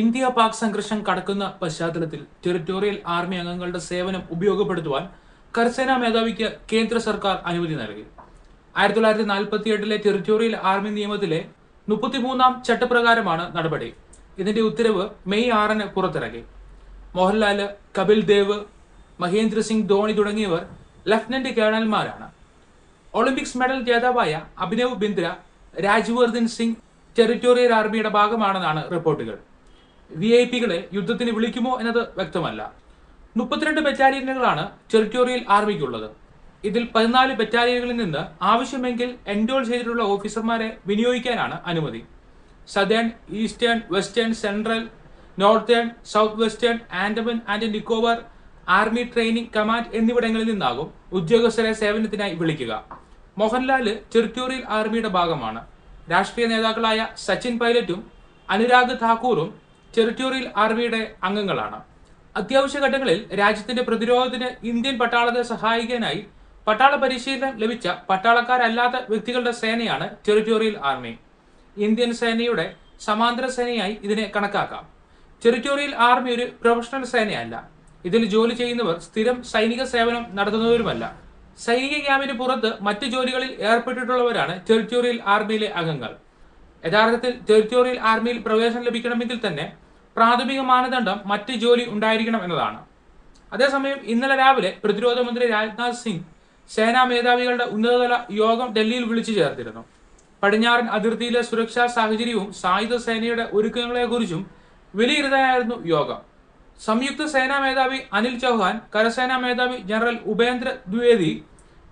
India Pak സംഘർഷം കടക്കുന്ന പശ്ചാത്തലത്തിൽ ടെറിട്ടോറിയൽ ആർമി അംഗങ്ങളുടെ സേവനം ഉപയോഗപ്പെടുത്തുവാൻ കരസേനാ മേധാവിക്ക് കേന്ദ്ര സർക്കാർ അനുമതി നൽകി. ആയിരത്തി തൊള്ളായിരത്തി നാൽപ്പത്തി എട്ടിലെ ടെറിട്ടോറിയൽ ആർമി നിയമത്തിലെ മുപ്പത്തിമൂന്നാം ചട്ടപ്രകാരമാണ് നടപടി. ഇതിന്റെ ഉത്തരവ് മെയ് ആറിന് പുറത്തിറങ്ങി മോഹൻലാൽ കപിൽ ദേവ് മഹേന്ദ്ര സിംഗ് ധോണി തുടങ്ങിയവർ ലഫ്റ്റനന്റ് കേണൽമാരാണ്. ഒളിമ്പിക്സ് മെഡൽ ജേതാവായ അഭിനവ് ബിന്ദ്ര രാജ്വർദ്ധൻ സിംഗ് ടെറിറ്റോറിയൽ ആർമിയുടെ ഭാഗമാണെന്നാണ് റിപ്പോർട്ടുകൾ. വി ഐ പികളെ യുദ്ധത്തിന് വിളിക്കുമോ എന്നത് വ്യക്തമല്ല. മുപ്പത്തിരണ്ട് ബറ്റാലിയനുകളാണ് ടെറിട്ടോറിയൽ ആർമിക്കുള്ളത്. ഇതിൽ പതിനാല് ബറ്റാലിയനുകളിൽ നിന്ന് ആവശ്യമെങ്കിൽ എൻഡോൾ ചെയ്തിട്ടുള്ള ഓഫീസർമാരെ വിനിയോഗിക്കാനാണ് അനുമതി. Southern eastern western central northern south western Andaman and Nicobar army training command എന്നിവിടങ്ങളിൽ നിന്നാകും ഉദ്യോഗസ്ഥരെ സേവനത്തിനായി വിളിക്കുക. മോഹൻലാൽ ടെറിട്ടോറിയൽ ആർമിയുടെ ഭാഗമാണ്. രാഷ്ട്രീയ നേതാക്കളായ സച്ചിൻ പൈലറ്റും അനുരാഗ് താക്കൂറും ടെറിട്ടോറിയൽ ആർമിയുടെ അംഗങ്ങളാണ്. അത്യാവശ്യ ഘട്ടങ്ങളിൽ രാജ്യത്തിന്റെ പ്രതിരോധത്തിന് ഇന്ത്യൻ പട്ടാളത്തെ സഹായിക്കാനായി പട്ടാള പരിശീലനം ലഭിച്ച പട്ടാളക്കാരല്ലാത്ത വ്യക്തികളുടെ സേനയാണ് ടെറിട്ടോറിയൽ ആർമി. ഇന്ത്യൻ സേനയുടെ സമാന്തര സേനയായി ഇതിനെ കണക്കാക്കാം. ടെറിട്ടോറിയൽ ആർമി ഒരു പ്രൊഫഷണൽ സേനയല്ല. ഇതിൽ ജോലി ചെയ്യുന്നവർ സ്ഥിരം സൈനിക സേവനം നടത്തുന്നവരുമല്ല. സൈനിക ക്യാമ്പിന് പുറത്ത് മറ്റ് ജോലികളിൽ ഏർപ്പെട്ടിട്ടുള്ളവരാണ് ടെറിട്ടോറിയൽ ആർമിയിലെ അംഗങ്ങൾ. യഥാർത്ഥത്തിൽ ടെറിറ്റോറിയൽ ആർമിയിൽ പ്രവേശനം ലഭിക്കണമെങ്കിൽ തന്നെ പ്രാഥമിക മാനദണ്ഡം മറ്റ് ജോലി ഉണ്ടായിരിക്കണം എന്നതാണ്. അതേസമയം ഇന്നലെ രാവിലെ പ്രതിരോധ മന്ത്രി രാജ്നാഥ് സിംഗ് സേനാ മേധാവികളുടെ ഉന്നതതല യോഗം ഡൽഹിയിൽ വിളിച്ചു ചേർത്തിരുന്നു. പടിഞ്ഞാറൻ അതിർത്തിയിലെ സുരക്ഷാ സാഹചര്യവും സായുധ സേനയുടെ ഒരുക്കങ്ങളെക്കുറിച്ചും വിലയിരുത്താനായിരുന്നു യോഗം. സംയുക്ത സേനാ മേധാവി അനിൽ ചൗഹാൻ കരസേനാ മേധാവി ജനറൽ ഉപേന്ദ്ര ദ്വിവേദി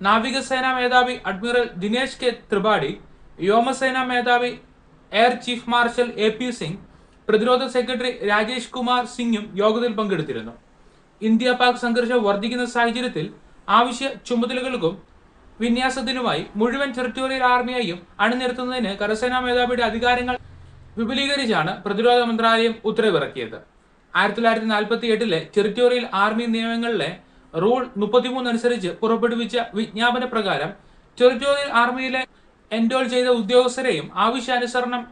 നാവികസേനാ മേധാവി അഡ്മിറൽ ദിനേശ് കെ ത്രിപാഠി വ്യോമസേനാ മേധാവി air chief marshal A P Singh പ്രതിരോധ സെക്രട്ടറി രാജേഷ് കുമാർ സിംഗും യോഗത്തിൽ പങ്കെടുത്തിരുന്നു. ഇന്ത്യ പാക് സംഘർഷം വർദ്ധിക്കുന്ന സാഹചര്യത്തിൽ ആവശ്യ ചുമതലകൾക്കും വിന്യാസത്തിനുമായി മുഴുവൻ ടെറിട്ടോറിയൽ ആർമിയെയും അണിനിരത്തുന്നതിന് കരസേനാ മേധാവിയുടെ അധികാരങ്ങൾ വിപുലീകരിച്ചാണ് പ്രതിരോധ മന്ത്രാലയം ഉത്തരവിറക്കിയത്. ആയിരത്തി തൊള്ളായിരത്തി നാൽപ്പത്തി എട്ടിലെ ടെറിട്ടോറിയൽ ആർമി നിയമങ്ങളിലെ റൂൾ മുപ്പത്തിമൂന്ന് അനുസരിച്ച് പുറപ്പെടുവിച്ച വിജ്ഞാപന പ്രകാരം ടെറിട്ടോറിയൽ ആർമിയിലെ എൻറോൾ ചെയ്ത ഉദ്യോഗസ്ഥരെയും ആവശ്യാനുസരണം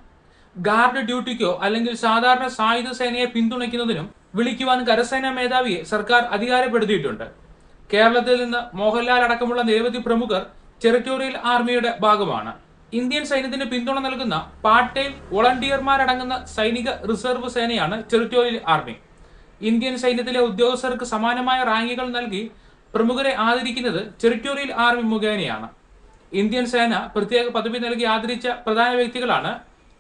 ഗാർഡ് ഡ്യൂട്ടിക്കോ അല്ലെങ്കിൽ സാധാരണ സായുധ സേനയെ പിന്തുണയ്ക്കുന്നതിനും വിളിക്കുവാൻ കരസേനാ മേധാവിയെ സർക്കാർ അധികാരപ്പെടുത്തിയിട്ടുണ്ട്. കേരളത്തിൽ നിന്ന് മോഹൻലാൽ അടക്കമുള്ള നിരവധി പ്രമുഖർ ടെറിറ്റോറിയൽ ആർമിയുടെ ഭാഗമാണ്. ഇന്ത്യൻ സൈന്യത്തിന് പിന്തുണ നൽകുന്ന പാർട്ട് ടൈം വോളണ്ടിയർമാരടങ്ങുന്ന സൈനിക റിസർവ് സേനയാണ് ടെറിറ്റോറിയൽ ആർമി. ഇന്ത്യൻ സൈന്യത്തിലെ ഉദ്യോഗസ്ഥർക്ക് സമാനമായ റാങ്കുകൾ നൽകി പ്രമുഖരെ ആദരിക്കുന്നത് ടെറിറ്റോറിയൽ ആർമി മുഖേനയാണ്. ഇന്ത്യൻ സേന പ്രത്യേക പദവി നൽകി ആദരിച്ച പ്രധാന വ്യക്തികളാണ്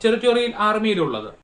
ടെറിട്ടോറിയൽ ആർമിയിലുള്ളത്.